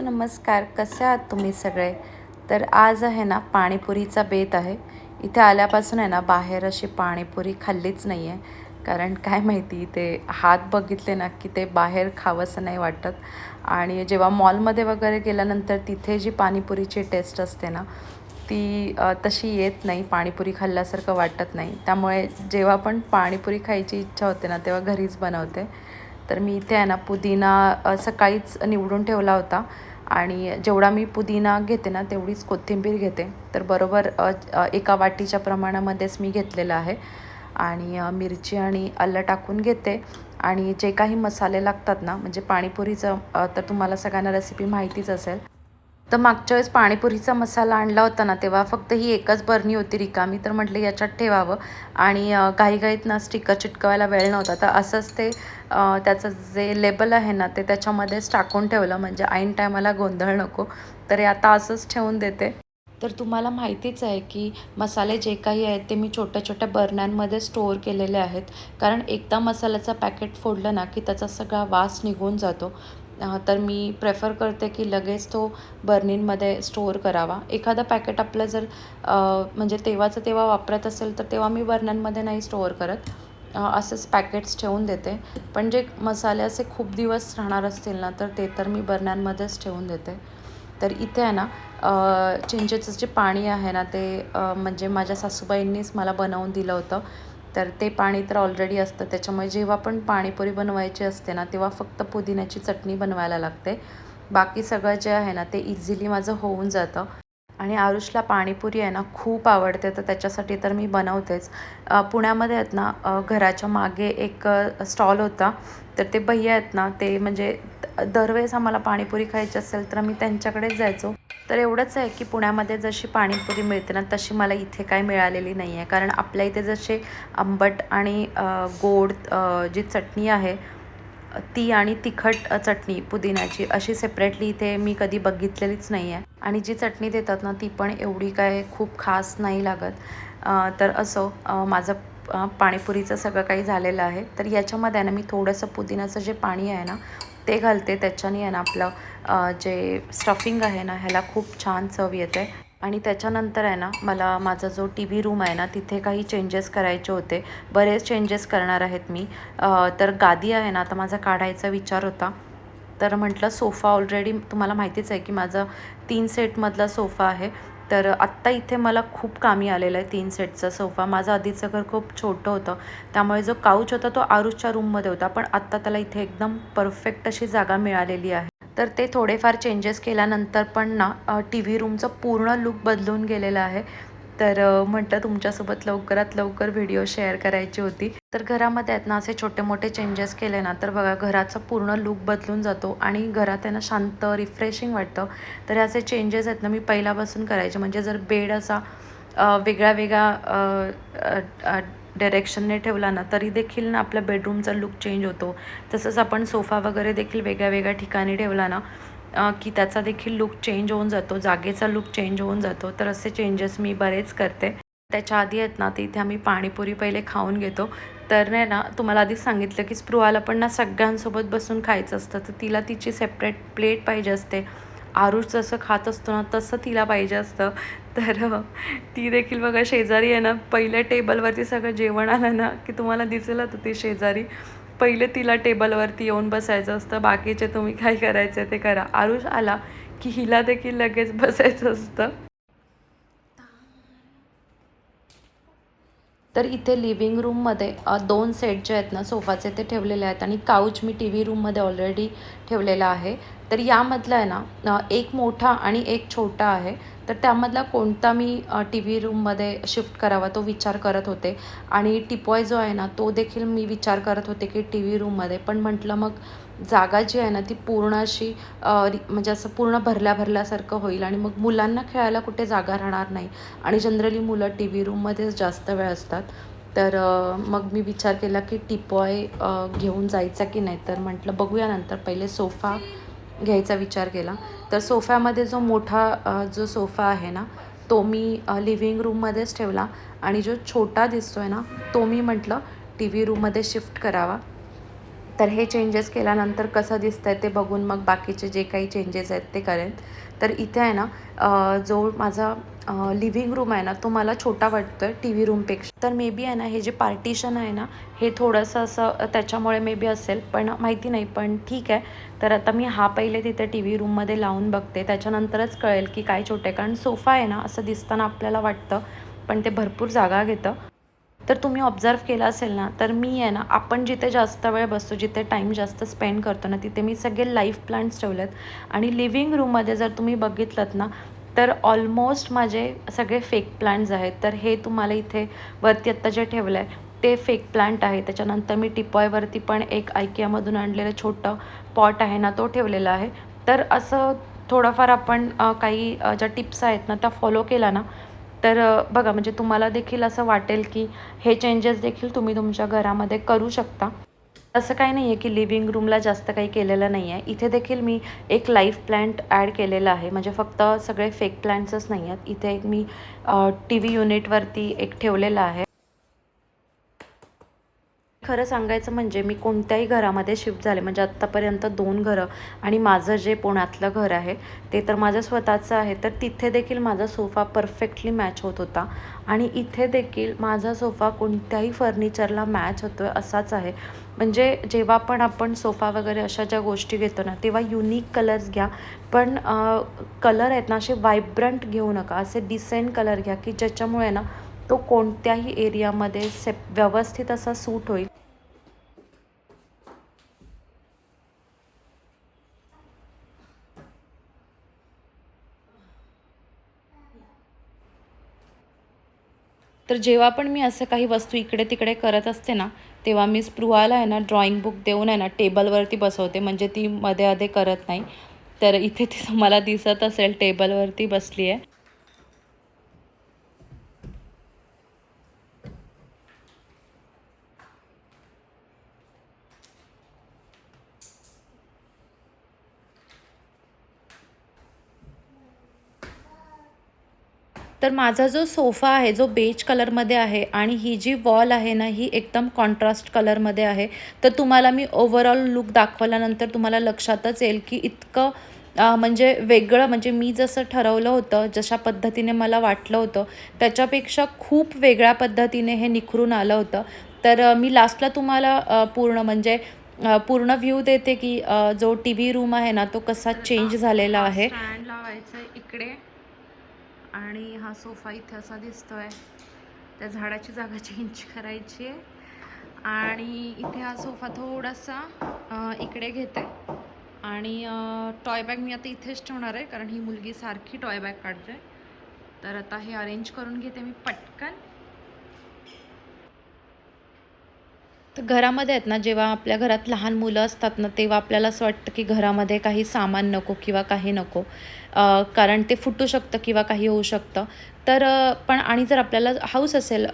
हाय नमस्कार. कसे आहात तुम्ही सगळे? तर आज आहे ना पाणीपुरीचा बेत आहे. इथे आल्यापासून आहे ना बाहेर अशी पाणीपुरी खाल्लीच नाही आहे कारण काय माहिती ते हात बघितले ना की ते बाहेर खावंसं नाही वाटत. आणि जेव्हा मॉलमध्ये वगैरे गेल्यानंतर तिथे जी पाणीपुरीची टेस्ट असते ना ती तशी येत नाही पाणीपुरी खाल्ल्यासारखं वाटत नाही. त्यामुळे जेव्हा पण पाणीपुरी खायची इच्छा होते ना तेव्हा घरीच बनवते. तर मी इथे आहे ना पुदिना सकाळीच निवडून ठेवला होता. आणि जेवढा मी पुदिना घेते ना तेवढीच कोथिंबीर घेते. तर बरोबर एका वाटीच्या प्रमाणामध्येच मी घेतलेलं आहे. आणि मिरची आणि आलं टाकून घेते. आणि जे काही मसाले लागतात ना म्हणजे पाणीपुरीचं तर तुम्हाला सगळ्यांना रेसिपी माहितीच असेल. तर मागच्या वेळेस पाणीपुरीचा मसाला आणला होता ना तेव्हा फक्त ही एकच बरणी होती रिकामी तर म्हटलं याच्यात ठेवावं. आणि अ, घाईघाईत ना स्टिकर चिटकवायला वेळ नव्हता. तर असंच ते त्याचं जे लेबल आहे ना ते त्याच्यामध्येच टाकून ठेवलं. म्हणजे ऐन टायमाला गोंधळ नको. तर आता असंच ठेवून देते. तर तुम्हाला माहितीच आहे की मसाले जे काही आहेत ते मी छोट्या छोट्या बरण्यांमध्ये स्टोअर केलेले आहेत. कारण एकदा मसाल्याचं पॅकेट फोडलं ना की त्याचा सगळा वास निघून जातो. तर मी प्रेफर करते की लगेच तो बर्नींमध्ये स्टोअर करावा. एखादं पॅकेट आपलं जर म्हणजे तेव्हाचं तेव्हा वापरत असेल तर तेव्हा मी बर्नरमध्ये नाही स्टोअर करत. असंच पॅकेट्स ठेवून देते. पण जे मसाले असे खूप दिवस राहणार असतील ना तर ते तर मी बर्नरमध्येच ठेवून देते. तर इथे आहे ना चिंचेचं जे पाणी आहे ना ते म्हणजे माझ्या सासूबाईंनीच मला बनवून दिलं होतं. तर ते पाणी तर ऑलरेडी असतं. त्याच्यामुळे जेव्हा पण पाणीपुरी बनवायची असते ना तेव्हा फक्त पुदिन्याची चटणी बनवायला लागते. बाकी सगळं जे आहे ना ते इझिली माझं होऊन जातं. आणि आरुषला पाणीपुरी आहे ना खूप आवडते. तर त्याच्यासाठी तर मी बनवतेच. पुण्यामध्ये आहेत ना घराच्या मागे एक स्टॉल होता. तर ते भैया आहेत ना ते म्हणजे दरवेळेस आम्हाला पाणीपुरी खायची असेल तर मी त्यांच्याकडेच जायचो. तर एवढंच आहे की पुण्यामध्ये जशी पाणीपुरी मिळते ना तशी मला इथे काय मिळालेली नाही आहे. कारण आपल्या इथे जसे आंबट आणि गोड जी चटणी आहे ती आणि तिखट चटणी पुदिन्याची अशी सेपरेटली इथे मी कधी बघितलेलीच नाही आहे आणि जी चटणी देतात ना ती पण एवढी काय खूप खास नाही लागत. तर असो माझं पाणीपुरीचं सगळं काही झालेलं आहे. तर याच्यामध्ये आहे ना मी थोडंसं पुदिन्याचं जे पाणी आहे ना ते घालते त्याच्याने आहे ना आपलं जे स्टफिंग आहे ना ह्याला खूप छान चव येते. आणि त्याच्यानंतर आहे ना मला माझा जो टी व्ही रूम आहे ना तिथे काही चेंजेस करायचे होते. बरेच चेंजेस करणार आहेत मी. तर गादी आहे ना आता माझा काढायचा विचार होता. तर म्हटलं सोफा ऑलरेडी तुम्हाला माहितीच आहे की माझा तीन सेटमधला सोफा आहे. तर आत्ता इथे मला खूप कामी आलेलं आहे तीन सेटचा सोफा. माझं आधीचं घर खूप छोटं होतं. त्यामुळे जो काउच होता तो आरुषच्या रूममध्ये होता पण आत्ता त्याला इथे एकदम परफेक्ट अशी जागा मिळालेली आहे. तर ते थोडेफार चेंजेस केल्यानंतर पण ना टी व्ही रूमचं पूर्ण लुक बदलून गेलेलं आहे. तर म्हटलं तुमच्यासोबत लवकरात लवकर व्हिडिओ शेअर करायची होती. तर घरामध्ये आहेत ना असे छोटे मोठे चेंजेस केले ना तर बघा घराचा पूर्ण लुक बदलून जातो आणि घरात आहे ना शांत रिफ्रेशिंग वाटतं. तर हे असे चेंजेस आहेत ना मी पहिल्यापासून करायचे. म्हणजे जर बेड असा वेगळा वेगळा डायरेक्शनने ठेवला ना तरी देखील ना आपल्या बेडरूमचा लुक चेंज होतो. तसंच आपण सोफा वगैरे देखील वेगळ्या वेगळ्या ठिकाणी ठेवला ना की त्याचा देखील लुक चेंज होऊन जातो जागेचा लुक चेंज होऊन जातो. तर असे चेंजेस मी बरेच करते. त्याच्या आधी आहेत ना ते इथे आम्ही पाणीपुरी पहिले खाऊन घेतो. तर नाही ना तुम्हाला आधीच सांगितलं की स्पृहाला पण ना सगळ्यांसोबत बसून खायचं असतं. तर तिला तिची सेपरेट प्लेट पाहिजे असते. आरुष जसं खात असतो ना तसं तिला पाहिजे असतं. तर ती देखील बघा शेजारी आहे ना पहिल्या टेबलवरती सगळं जेवण आलं ना की तुम्हाला दिसेल आता ती शेजारी. पहिले तिला टेबलवरती येऊन बसायचं असतं बाकीचे तुम्ही काय करायचं ते करा. आरुष आला की हिला देखील लगेच बसायचं असतं. तर इथे लिव्हिंग रूममध्ये दोन सेट जे आहेत ना सोफाचे ते ठेवलेले आहेत आणि काउच मी टी व्ही रूममध्ये ऑलरेडी ठेवलेला आहे. तर यामधला आहे ना एक मोठा आणि एक छोटा आहे. तर त्यामधला कोणता मी टी व्ही रूममध्ये शिफ्ट करावा तो विचार करत होते. आणि टिपॉय जो आहे ना तो देखील मी विचार करत होते की टी व्ही रूममध्ये पण म्हटलं मग जागा जी आहे ना ती पूर्ण अशी म्हणजे असं पूर्ण भरल्या भरल्यासारखं होईल आणि मग मुलांना खेळायला कुठे जागा राहणार नाही. आणि जनरली मुलं टी व्ही रूममध्येच जास्त वेळ असतात. तर मग मी विचार केला की टिपॉय घेऊन जायचा की नाही? तर म्हटलं बघूया नंतर. पहिले सोफा घ्यायचा विचार केला. तर सोफ्यामध्ये जो मोठा जो सोफा आहे ना तो मी लिव्हिंग रूममध्येच ठेवला. आणि जो छोटा दिसतो आहे ना तो मी म्हटलं टी व्ही रूममध्ये शिफ्ट करावा. तर हे चेंजेस केल्यानंतर कसं दिसतं आहे ते बघून मग बाकीचे जे काही चेंजेस आहेत ते करेन. तर इथे आहे ना जो माझा लिव्हिंग रूम आहे ना तो मला छोटा वाटतो आहे टी व्ही रूमपेक्षा तर मे बी आहे ना हे जे पार्टिशन आहे ना हे थोडंसं असं त्याच्यामुळे मे बी असेल पण माहिती नाही पण ठीक आहे. तर आता मी हा पहिले तिथे टी व्ही रूममध्ये लावून बघते. त्याच्यानंतरच कळेल की काय छोटं आहे. कारण सोफा आहे ना असं दिसताना आपल्याला वाटतं पण ते भरपूर जागा घेतं. तर तुम्ही ऑब्झर्व केलं असेल ना तर मी आहे ना आपण जिथे जास्त वेळ बसतो जिथे टाईम जास्त स्पेंड करतो ना तिथे मी सगळे लाईफ प्लांट्स ठेवलेत. आणि लिव्हिंग रूममध्ये जर तुम्ही बघितलं ना तर ऑलमोस्ट माझे सगळे फेक प्लांट्स आहेत. तर हे तुम्हाला इथे वरती आत्ता जे ठेवलं आहे ते फेक प्लांट आहे. त्याच्यानंतर मी टिपॉयवरती पण एक आयकियामधून आणलेलं छोटं पॉट आहे ना तो ठेवलेला आहे. तर असं थोडंफार आपण काही ज्या टिप्स आहेत ना त्या फॉलो केला ना तर बघा म्हणजे तुम्हाला देखील असं वाटेल की हे चेंजेस देखील तुम्ही तुमच्या घरामध्ये करू शकता. असं काही नाही आहे की लिव्हिंग रूमला जास्त काही केलेलं नाही आहे इथे देखील मी एक लाईफ प्लॅन्ट ॲड केलेला आहे. म्हणजे फक्त सगळे फेक प्लॅन्ट्सच नाही आहेत इथे एक मी टी व्ही युनिटवरती एक ठेवलेला आहे. खरं सांगायचं म्हणजे मी कोणत्याही घरामध्ये शिफ्ट झाले म्हणजे आत्तापर्यंत दोन घरं आणि माझं जे पुण्यातलं घर आहे ते तर माझं स्वतःचं आहे तर तिथे देखील माझा सोफा परफेक्टली मॅच होत होता. आणि इथे देखील माझा सोफा कोणत्याही फर्निचरला मॅच होतो आहे असाच आहे. म्हणजे जेव्हा पण आपण सोफा वगैरे अशा ज्या गोष्टी घेतो ना तेव्हा युनिक कलर्स घ्या. पण कलर आहेत ना असे वायब्रंट घेऊ नका. असे डिसेंट कलर घ्या की ज्याच्यामुळे ना तो कोणत्याही एरियामध्ये सेप व्यवस्थित असा सूट होईल. तर जेव्हा पण मी असं काही वस्तू इकडे तिकडे करत असते ना तेव्हा मी स्पृहाला आहे ना ड्रॉइंग बुक देऊन आहे ना टेबलवरती बसवते. म्हणजे ती मध्ये अधे करत नाही. तर इथे ती तुम्हाला दिसत असेल टेबलवरती बसली आहे तर माझा जो सोफा आहे जो बेज कलरमध्ये आहे आणि ही जी वॉल आहे ना ही एकदम कॉन्ट्रास्ट कलरमध्ये आहे. तर तुम्हाला मी ओव्हरऑल लुक दाखवल्यानंतर तुम्हाला लक्षातच येईल की इतकं म्हणजे वेगळं म्हणजे मी जसं ठरवलं होतं जशा पद्धतीने मला वाटलं होतं त्याच्यापेक्षा खूप वेगळ्या पद्धतीने हे निखरून आलं होतं. तर मी लास्टला तुम्हाला पूर्ण म्हणजे पूर्ण व्ह्यू देते की जो टी व्ही रूम आहे ना तो कसा चेंज झालेला आहे. लावायचं इकडे. आणि हा सोफा इथे असा दिसतोय. त्या झाडाची जागा चेंज करायची आहे. आणि इथे हा सोफा थोडासा इकडे घेते. आणि टॉय बॅग मी आता इथेच ठेवणार आहे कारण ही मुलगी सारखी टॉय बॅग काढते. तर आता हे अरेंज करून घेते मी पटकन. तर घरामध्ये आहेत ना जेव्हा आपल्या घरात लहान मुलं असतात ना तेव्हा आपल्याला असं वाटतं की घरामध्ये काही सामान नको किंवा काही नको. कारण ते फुटू शकतं किंवा काही होऊ शकतं. तर पण आणि जर आपल्याला हाऊस असेल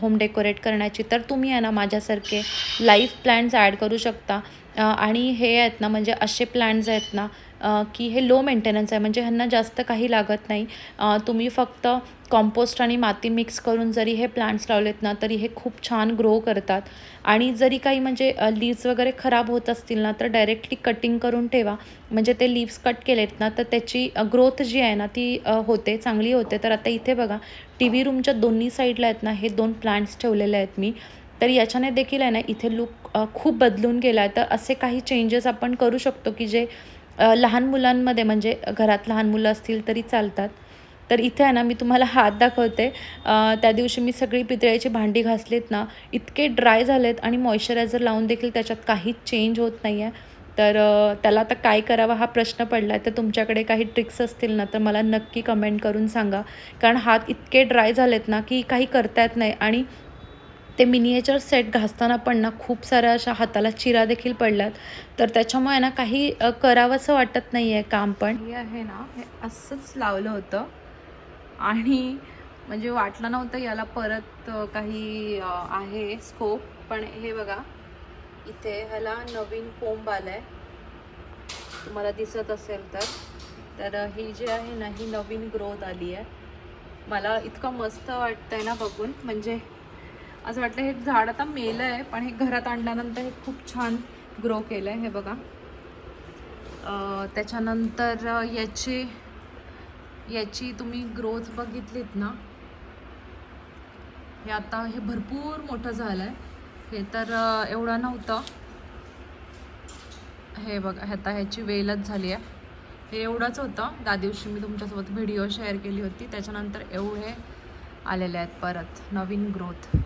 होम डेकोरेट करण्याची तर तुम्ही आहे ना माझ्यासारखे लाईफ प्लॅन्स ॲड करू शकता. आणि हे आहेत ना म्हणजे असे प्लॅन्स आहेत ना की हे लो मेंटेनन्स आहे. म्हणजे ह्यांना जास्त काही लागत नाही. तुम्ही फक्त कॉम्पोस्ट आणि माती मिक्स करून जरी हे प्लांट्स लावलेत ना तरी हे खूप छान ग्रो करतात. आणि जरी काही म्हणजे लीव्स वगैरे खराब होत असतील ना तर डायरेक्टली कटिंग करून ठेवा. म्हणजे ते लीव्स कट केलेत ना तर त्याची ग्रोथ जी आहे ना ती होते चांगली होते. तर आता इथे बघा टी व्ही रूमच्या दोन्ही साईडला आहेत ना हे दोन प्लांट्स ठेवलेले आहेत मी. तर याच्याने देखील आहे ना इथे लुक खूप बदलून गेला आहे तर असे काही चेंजेस आपण करू शकतो की जे लहान मुलांमध्ये म्हणजे घरात लहान मुलं असतील तरी चालतात. तर इथे आहे ना मी तुम्हाला हात दाखवते. त्या दिवशी मी सगळी पितळ्याची भांडी घासलीत ना इतके ड्राय झालेत आणि मॉइश्चरायझर लावून देखील त्याच्यात काहीच चेंज होत नाही आहे तर त्याला आता काय करावं हा प्रश्न पडला आहे तर तुमच्याकडे काही ट्रिक्स असतील ना तर मला नक्की कमेंट करून सांगा. कारण हात इतके ड्राय झालेत ना की काही करता येत नाही. आणि ते मिनिएचर सेट घासताना पण ना खूप साऱ्या अशा हाताला चिरा देखील पडल्यात. तर त्याच्यामुळे ना काही करावंसं वाटत नाही आहे काम पण. हे आहे ना हे असंच लावलं होतं. आणि म्हणजे वाटलं नव्हतं याला परत काही आहे स्कोप पण हे बघा इथे ह्याला नवीन कोंब आलाय. तुम्हाला दिसत असेल तर. तर ही जी आहे ना ही नवीन ग्रोथ आली आहे मला इतकं मस्त वाटतंय ना बघून. म्हणजे असं वाटलं हे झाड आता मेलं आहे पण हे घरात आणल्यानंतर हे खूप छान ग्रो केलं आहे हे बघा. त्याच्यानंतर याची याची तुम्ही ग्रोथ बघितलीत ना? हे आता हे भरपूर मोठं झालं आहे हे तर एवढं नव्हतं. हे बघा आता ह्याची वेलच झाली आहे. हे एवढंच होतं. त्या दिवशी मी तुमच्यासोबत व्हिडिओ शेअर केली होती. त्याच्यानंतर एवढे आलेले आहेत परत नवीन ग्रोथ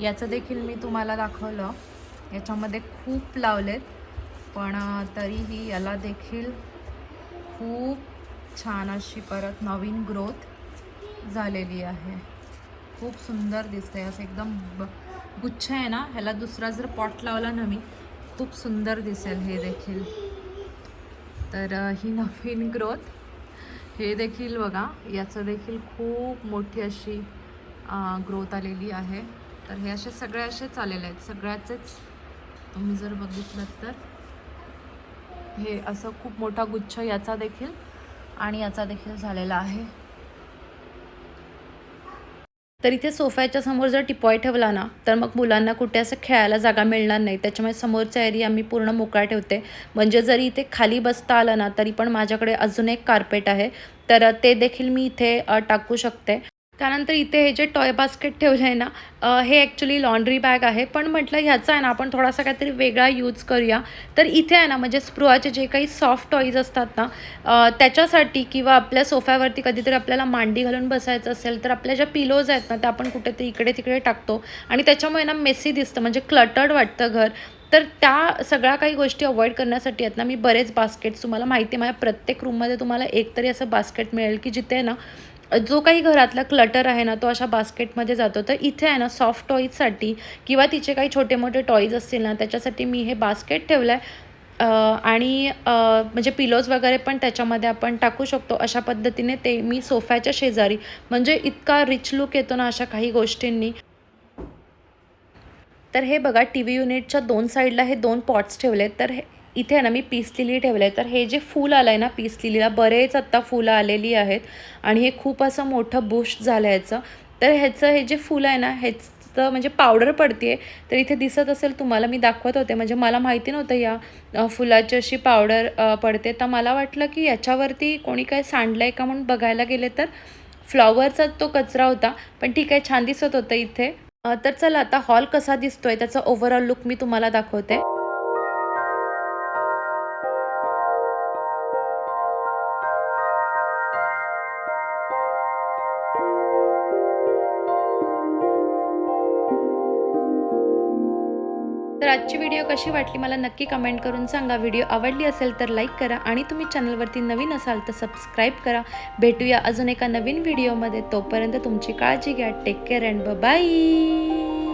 याचं देखील मी तुम्हाला दाखवलं. याच्यामध्ये खूप लावलेत. पण तरीही याला देखील खूप छान अशी परत नवीन ग्रोथ झालेली आहे. खूप सुंदर दिसते असं एकदम ब- गुच्छ आहे ना? ह्याला दुसरा जर पॉट लावला ना मी खूप सुंदर दिसेल हे देखील. तर ही नवीन ग्रोथ. हे देखील बघा. याचं देखील खूप मोठी अशी ग्रोथ आलेली आहे. तर हे असे सगळे असेच आलेले आहेत. सगळ्याचेच तुम्ही जर बघितलं तर हे असं खूप मोठा गुच्छ याचा देखील आणि याचा देखील झालेला आहे. तर इथे सोफ्याच्या समोर जर टिपॉय ठेवला ना तर मग मुलांना कुठे असं खेळायला जागा मिळणार नाही. त्याच्यामुळे समोरचा एरिया मी पूर्ण मोकळा ठेवते. म्हणजे जरी इथे खाली बसता आलं ना तरी पण माझ्याकडे अजून एक कार्पेट आहे. तर ते देखील मी इथे टाकू शकते. त्यानंतर इथे हे जे टॉय बास्केट ठेवलं आहे ना हे ॲक्च्युली लॉन्ड्री बॅग आहे. पण म्हटलं ह्याचा आहे ना आपण थोडासा काहीतरी वेगळा यूज करूया. तर इथे आहे ना म्हणजे स्प्रुआचे जे काही सॉफ्ट टॉईज असतात ना त्याच्यासाठी किंवा आपल्या सोफ्यावरती कधीतरी आपल्याला मांडी घालून बसायचं असेल तर आपल्या ज्या पिलोज आहेत ना त्या आपण कुठेतरी इकडे तिकडे टाकतो. आणि त्याच्यामुळे ना मेसी दिसतं म्हणजे क्लटर्ड वाटतं घर. तर त्या सगळ्या काही गोष्टी अवॉइड करण्यासाठी आहेत ना मी बरेच बास्केट्स तुम्हाला माहिती आहे माझ्या प्रत्येक रूममध्ये तुम्हाला एक तरी असं बास्केट मिळेल की जिथे ना जो काही घरातला क्लटर आहे ना तो अशा बास्केटमध्ये जातो. तर इथे आहे ना सॉफ्ट टॉईजसाठी किंवा तिचे काही छोटे मोठे टॉईज असतील ना त्याच्यासाठी मी हे बास्केट ठेवलं आहे आणि म्हणजे पिलोज वगैरे पण त्याच्यामध्ये आपण टाकू शकतो. अशा पद्धतीने ते मी सोफ्याच्या शेजारी म्हणजे इतका रिच लुक येतो ना अशा काही गोष्टींनी. तर हे बघा टी व्ही युनिटच्या दोन साईडला हे दोन पॉट्स ठेवले तर हे इथे आहे ना मी पीस लिली ठेवलं आहे. तर हे जे फूल आलं आहे ना पीस लिलीला बरेच आत्ता फुलं आलेली आहेत. आणि हे खूप असं मोठं बुश झालं ह्याचं. तर ह्याचं हे जे फुलं आहे ना ह्याचं म्हणजे पावडर पडते तर इथे दिसत असेल तुम्हाला मी दाखवत होते. म्हणजे मला माहिती नव्हतं या फुलाची अशी पावडर पडते. तर मला वाटलं की याच्यावरती कोणी काय सांडलं आहे का म्हणून बघायला गेले तर फ्लॉवरचा तो कचरा होता. पण ठीक आहे छान दिसत होतं इथे. तर चला आता हॉल कसा दिसतोय त्याचा ओव्हरऑल लुक मी तुम्हाला दाखवते. तर आजची व्हिडिओ कशी वाटली मला नक्की कमेंट करून सांगा. व्हिडिओ आवडली असेल तर लाईक करा आणि तुम्ही चॅनलवरती नवीन असाल तर सबस्क्राईब करा. भेटूया अजून एका नवीन व्हिडिओमध्ये तोपर्यंत तुमची काळजी घ्या. Take care and bye